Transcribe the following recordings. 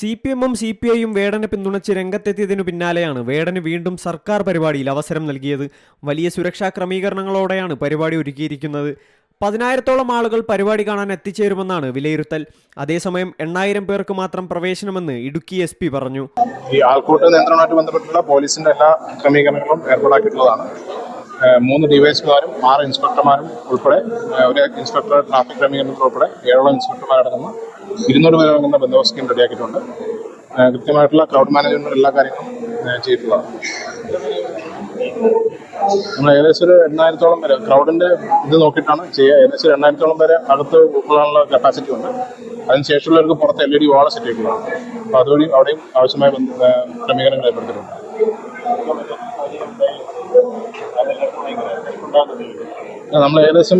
C P എമ്മും C P ഐയും വേടനെ പിന്തുണച്ച് രംഗത്തെത്തിയതിനു പിന്നാലെയാണ് വേടന് വീണ്ടും സർക്കാർ പരിപാടിയിൽ അവസരം നൽകിയത്. വലിയ സുരക്ഷാ ക്രമീകരണങ്ങളോടെയാണ് പരിപാടി ഒരുക്കിയിരിക്കുന്നത്. പതിനായിരത്തോളം ആളുകൾ പരിപാടി കാണാൻ എത്തിച്ചേരുമെന്നാണ് വിലയിരുത്തൽ. അതേസമയം എണ്ണായിരം പേർക്ക് മാത്രം പ്രവേശനമെന്ന് ഇടുക്കി എസ് പി പറഞ്ഞു. ഈ ആൾക്കൂട്ട നിയന്ത്രണവുമായിട്ട് ബന്ധപ്പെട്ടുള്ള പോലീസിന്റെ എല്ലാ ക്രമീകരണങ്ങളും ഏർപ്പാടാക്കിയിട്ടുള്ളതാണ്. മൂന്ന് ഡിവൈസുകാരും ആറ് ഇൻസ്പെക്ടർമാരും ഉൾപ്പെടെ ഒരു ഇൻസ്പെക്ടർ ട്രാഫിക് ക്രമീകരണത്തിൽ ഉൾപ്പെടെ ഏഴോളം ഇൻസ്പെക്ടർമാരടങ്ങുന്ന ഇരുന്നൂറ് പേർ അടങ്ങുന്ന ബന്ധോബസ്ത് സ്കീം റെഡിയാക്കിയിട്ടുണ്ട്. കൃത്യമായിട്ടുള്ള ക്രൗഡ് മാനേജ്മെന്റ് എല്ലാ കാര്യങ്ങളും ചെയ്തിട്ടുള്ളതാണ്. നമ്മൾ ഏകദേശം ഒരു എണ്ണായിരത്തോളം പേര് ക്രൗഡിന്റെ ഇത് നോക്കിയിട്ടാണ് ചെയ്യുക. ഏകദേശം എണ്ണായിരത്തോളം പേരെ അകത്ത് ഉൾക്കൊള്ളാനുള്ള കപ്പാസിറ്റി ഉണ്ട്. അതിനുശേഷമുള്ളവർക്ക് പുറത്ത് L E D wall set ചെയ്തിട്ടുള്ളതാണ് അപ്പോൾ അതുവഴി അവിടെയും ആവശ്യമായ ക്രമീകരണങ്ങൾ ഏർപ്പെടുത്തിയിട്ടുണ്ട്. നമ്മൾ ഏകദേശം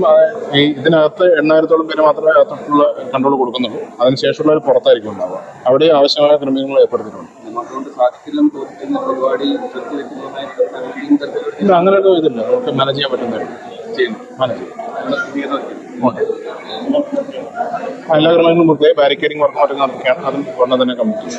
ഈ ഇതിനകത്ത് എണ്ണായിരത്തോളം പേര് മാത്രമേ അകത്തുള്ള കൺട്രോൾ കൊടുക്കുന്നുള്ളൂ. അതിനുശേഷമുള്ളവർ പുറത്തായിരിക്കും ഉണ്ടാവുക. അവിടെ ആവശ്യമായ ക്രമീകരണങ്ങൾ ഏർപ്പെടുത്തിയിട്ടുണ്ട്. ഇല്ല അങ്ങനെ ഒരു ഇതില്ല. നമുക്ക് മാനേജ് ചെയ്യാൻ പറ്റുന്നതായിട്ട് മാനേജ് ചെയ്യും. എല്ലാ ക്രമീകരണങ്ങളും പൂർത്തിയായി. ബാരിക്കേഡിംഗ് വർക്ക് മറ്റും നടത്തുകയാണ് അതും ഉടനെ തന്നെ ചെയ്യും.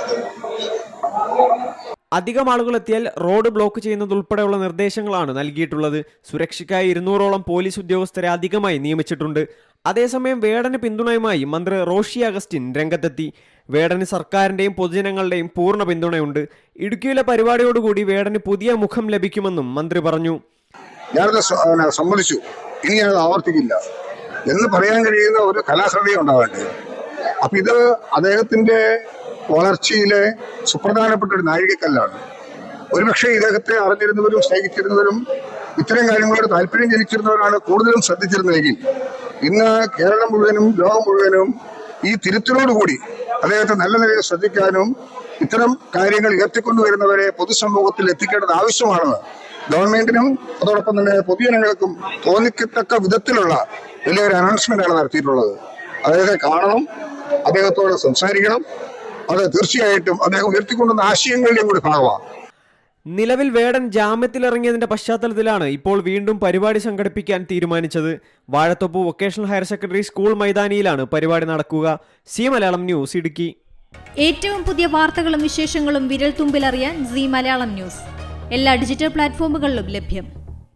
അധികം ആളുകൾ എത്തിയാൽ റോഡ് ബ്ലോക്ക് ചെയ്യുന്നതുൾപ്പെടെയുള്ള നിർദ്ദേശങ്ങളാണ് നൽകിയിട്ടുള്ളത്. സുരക്ഷയ്ക്കായി ഇരുന്നൂറോളം പോലീസ് ഉദ്യോഗസ്ഥരെ അധികമായി നിയമിച്ചിട്ടുണ്ട്. അതേസമയം വേടന് പിന്തുണയുമായി മന്ത്രി റോഷി അഗസ്റ്റിൻ രംഗത്തെത്തി. വേടന് സർക്കാരിന്റെയും പൊതുജനങ്ങളുടെയും പൂർണ പിന്തുണയുണ്ട്. ഇടുക്കിയിലെ പരിപാടിയോടുകൂടി വേടന് പുതിയ മുഖം ലഭിക്കുമെന്നും മന്ത്രി പറഞ്ഞു. സമ്മതിച്ചു. ഇനി ആവർത്തിക്കില്ല. എന്ന് പറയാൻ കഴിയുന്ന ഒരു കലാഹൃദയം ഉണ്ടാവേണ്ടത് അപ്പൊ ഇത് അദ്ദേഹത്തിന്റെ വളർച്ചയിലെ സുപ്രധാനപ്പെട്ട ഒരു നാഴികക്കല്ലാണ് ഒരുപക്ഷെ ഇദ്ദേഹത്തെ അറിഞ്ഞിരുന്നവരും സ്നേഹിച്ചിരുന്നവരും ഇത്തരം കാര്യങ്ങളോട് താല്പര്യം ജനിച്ചിരുന്നവരാണ് കൂടുതലും ശ്രദ്ധിച്ചിരുന്നതെങ്കിൽ ഇന്ന് കേരളം മുഴുവനും ലോകം മുഴുവനും ഈ തിരുത്തലോടുകൂടി അദ്ദേഹത്തെ നല്ല നിലയിൽ ശ്രദ്ധിക്കാനും ഇത്തരം കാര്യങ്ങൾ ഉയർത്തിക്കൊണ്ടുവരുന്നവരെ പൊതുസമൂഹത്തിൽ എത്തിക്കേണ്ടത് ആവശ്യമാണെന്ന് ഗവൺമെന്റിനും അതോടൊപ്പം തന്നെ പൊതുജനങ്ങൾക്കും തോന്നിക്കത്തക്ക വിധത്തിലുള്ള വലിയൊരു അനൗൺസ്മെന്റ് ആണ് നടത്തിയിട്ടുള്ളത്. അദ്ദേഹത്തെ കാണണം അദ്ദേഹത്തോട് സംസാരിക്കണം. അത് തീർച്ചയായിട്ടും അദ്ദേഹം ഉയർത്തിക്കൊണ്ടുവന്ന ആശയങ്ങളുടെയും കൂടി ഭാഗമാണ്. നിലവിൽ വേടൻ ജാമ്യത്തിലിറങ്ങിയതിന്റെ പശ്ചാത്തലത്തിലാണ് ഇപ്പോൾ വീണ്ടും പരിപാടി സംഘടിപ്പിക്കാൻ തീരുമാനിച്ചത്. Vazhathoppu vocational higher secondary school മൈതാനിയിലാണ് പരിപാടി നടക്കുക. C Malayalam news Idukki. ഏറ്റവും പുതിയ വാർത്തകളും വിശേഷങ്ങളും വിരൽ തുമ്പിലറിയാൻ സി മലയാളം ന്യൂസ്. എല്ലാ ഡിജിറ്റൽ പ്ലാറ്റ്ഫോമുകളിലും ലഭ്യം.